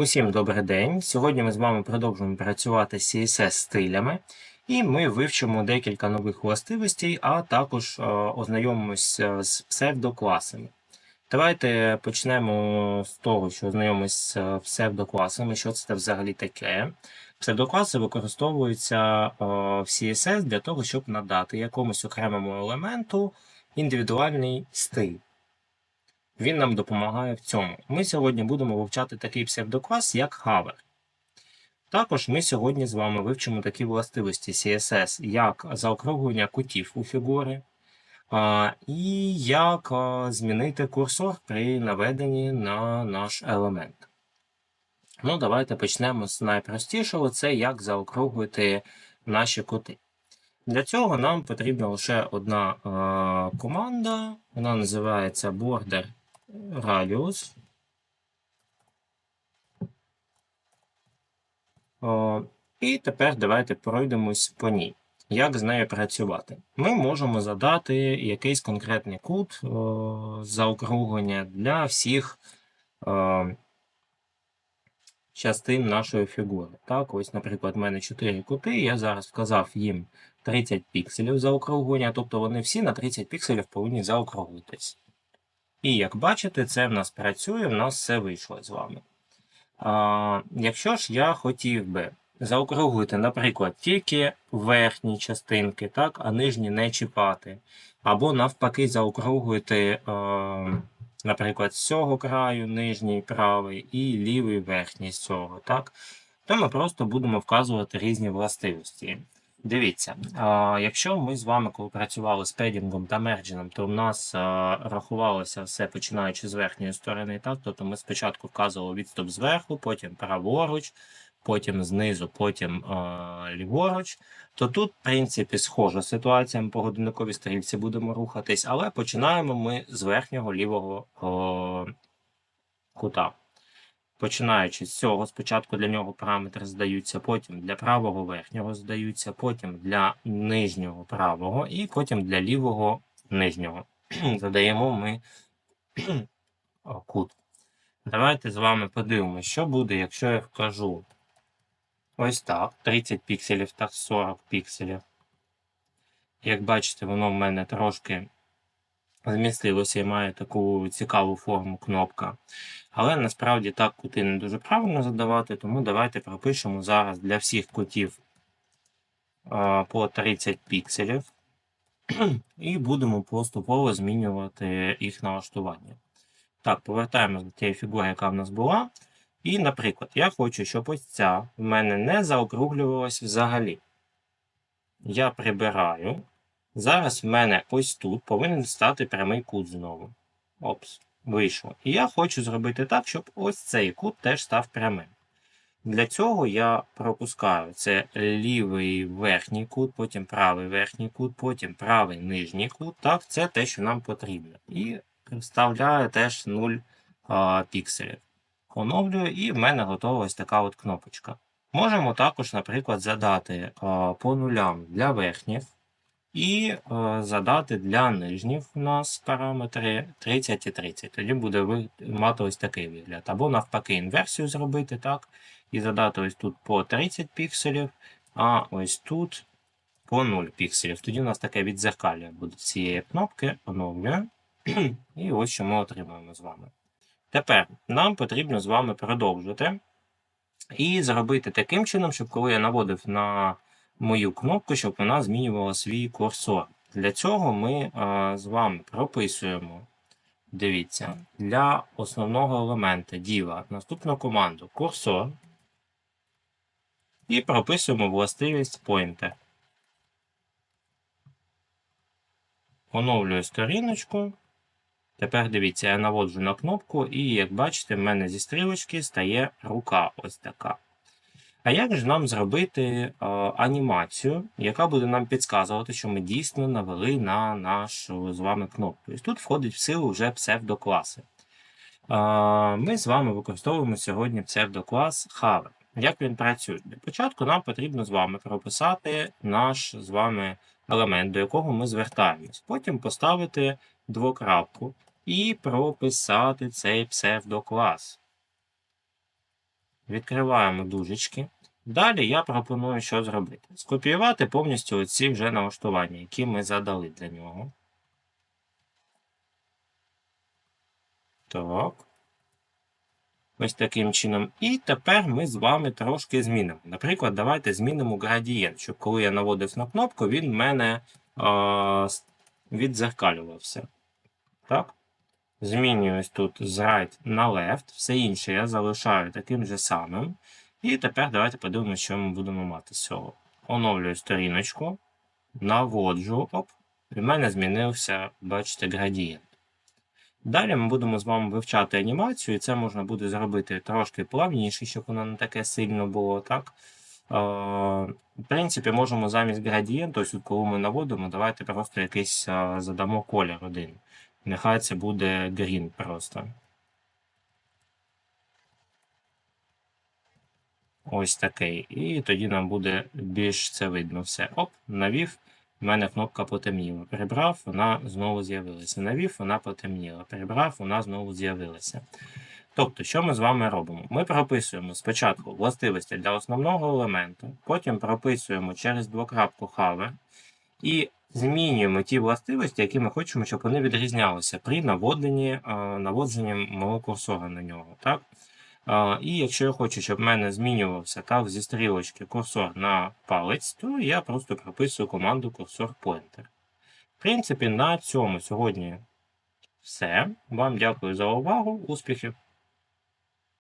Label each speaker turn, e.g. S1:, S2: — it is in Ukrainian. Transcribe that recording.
S1: Усім добрий день! Сьогодні ми з вами продовжуємо працювати з CSS стилями, і ми вивчимо декілька нових властивостей, а також е, ознайомимося з псевдокласами. Давайте почнемо з того, що ознайомимося з е, псевдокласами, що це взагалі таке. Псевдокласи використовуються е, в CSS для того, щоб надати якомусь окремому елементу індивідуальний стиль. Він нам допомагає в цьому. Ми сьогодні будемо вивчати такий псевдоклас, як Hover. Також ми сьогодні з вами вивчимо такі властивості CSS, як заокруглення кутів у фігури, і як змінити курсор при наведенні на наш елемент. Ну, Давайте почнемо з найпростішого це як заокруглити наші кути. Для цього нам потрібна лише одна команда, вона називається border радіус. О, І тепер давайте пройдемось по ній. Як з нею працювати? Ми можемо задати якийсь конкретний кут о, заокруглення для всіх о, частин нашої фігури. Так, ось, наприклад, в мене 4 кути, я зараз вказав їм 30 пікселів заокруглення, тобто вони всі на 30 пікселів повинні заокруглитись. І як бачите, це в нас працює, в нас все вийшло з вами. А, Якщо ж я хотів би заокруглити, наприклад, тільки верхні частинки, так, а нижні не чіпати, або навпаки, заокруглити, а, наприклад, з цього краю нижній правий і лівий верхній з цього, так, то ми просто будемо вказувати різні властивості. Дивіться, якщо ми з вами коли працювали з педінгом та мерджином, то в нас рахувалося все починаючи з верхньої сторони, так? Тобто ми спочатку вказували відступ зверху, потім праворуч, потім знизу, потім ліворуч. То тут, в принципі, схожа ситуація, ми по годинниковій стрільці будемо рухатись, але починаємо ми з верхнього лівого кута. Починаючи з цього, спочатку для нього параметри здаються, потім для правого верхнього здаються, потім для нижнього правого і потім для лівого нижнього. Задаємо ми кут. Давайте з вами подивимося, що буде, якщо я вкажу ось так: 30 пікселів та 40 пікселів. Як бачите, воно в мене трошки змістилося і має таку цікаву форму кнопка. Але насправді так кути не дуже правильно задавати, тому давайте пропишемо зараз для всіх кутів по 30 пікселів. І будемо поступово змінювати їх налаштування. Так, повертаємося до тієї фігури, яка в нас була. І, наприклад, я хочу, щоб ось ця в мене не заокруглювалась взагалі. Я прибираю. Зараз в мене ось тут повинен стати прямий кут знову. Опс вийшло. І я хочу зробити так, щоб ось цей кут теж став прямим. Для цього я пропускаю це лівий верхній кут, потім правий верхній кут, потім правий нижній кут. Так, Це те, що нам потрібно. І вставляю теж 0 а, пікселів. Оновлюю, і в мене готова ось така от кнопочка. Можемо також, наприклад, задати а, по нулям для верхніх. І е, задати для нижніх у нас параметри 30 і 30. Тоді буде мати ось такий вигляд. Або навпаки, інверсію зробити, так, і задати ось тут по 30 пікселів, а ось тут по 0 пікселів. Тоді у нас таке відзеркалля буде цієї кнопки, оновлюємо. І ось що ми отримаємо з вами. Тепер нам потрібно з вами продовжити і зробити таким чином, щоб коли я наводив на мою кнопку, щоб вона змінювала свій курсор. Для цього ми а, з вами прописуємо. Дивіться, для основного елемента діва наступну команду курсор. І прописуємо властивість pointer. Оновлюю сторіночку. Тепер дивіться, я наводжу на кнопку, і, як бачите, в мене зі стрілочки стає рука ось така. А як же нам зробити а, анімацію, яка буде нам підказувати, що ми дійсно навели на нашу з вами кнопку? Тобто тут входить в силу вже псевдокласи. А, Ми з вами використовуємо сьогодні псевдоклас Hover. Як він працює? Для початку нам потрібно з вами прописати наш з вами елемент, до якого ми звертаємось. Потім поставити двокрапку і прописати цей псевдоклас. Відкриваємо дужечки. Далі я пропоную що зробити. Скопіювати повністю ці вже налаштування, які ми задали для нього. Так. Ось таким чином. І тепер ми з вами трошки змінимо. Наприклад, давайте змінимо градієнт, щоб коли я наводив на кнопку, він в мене а, с- віддзеркалювався. Так? Змінююсь тут з right на left, все інше я залишаю таким же самим. І тепер давайте подивимося, що ми будемо мати з цього. Оновлюю сторіночку, наводжу, оп, і в мене змінився, бачите, градієнт. Далі ми будемо з вами вивчати анімацію, і це можна буде зробити трошки плавніше, щоб воно не таке сильно було. так? Е, в принципі, можемо замість градієнту, ось коли ми наводимо, давайте просто якийсь е, задамо колір один. Нехай це буде green просто. Ось такий. І тоді нам буде більш це видно все. Оп, навів. У мене кнопка потемніла. Прибрав, вона знову з'явилася. Навів, вона потемніла. Прибрав, вона знову з'явилася. Тобто, що ми з вами робимо? Ми прописуємо спочатку властивості для основного елементу, потім прописуємо через двокрапку hover і змінюємо ті властивості, які ми хочемо, щоб вони відрізнялися при наводенні, е, наводженні мого курсора на нього. Так? І якщо я хочу, щоб в мене змінювався так, зі стрілочки курсор на палець, то я просто прописую команду курсор pointer. В принципі, на цьому сьогодні все. Вам дякую за увагу. Успіхів!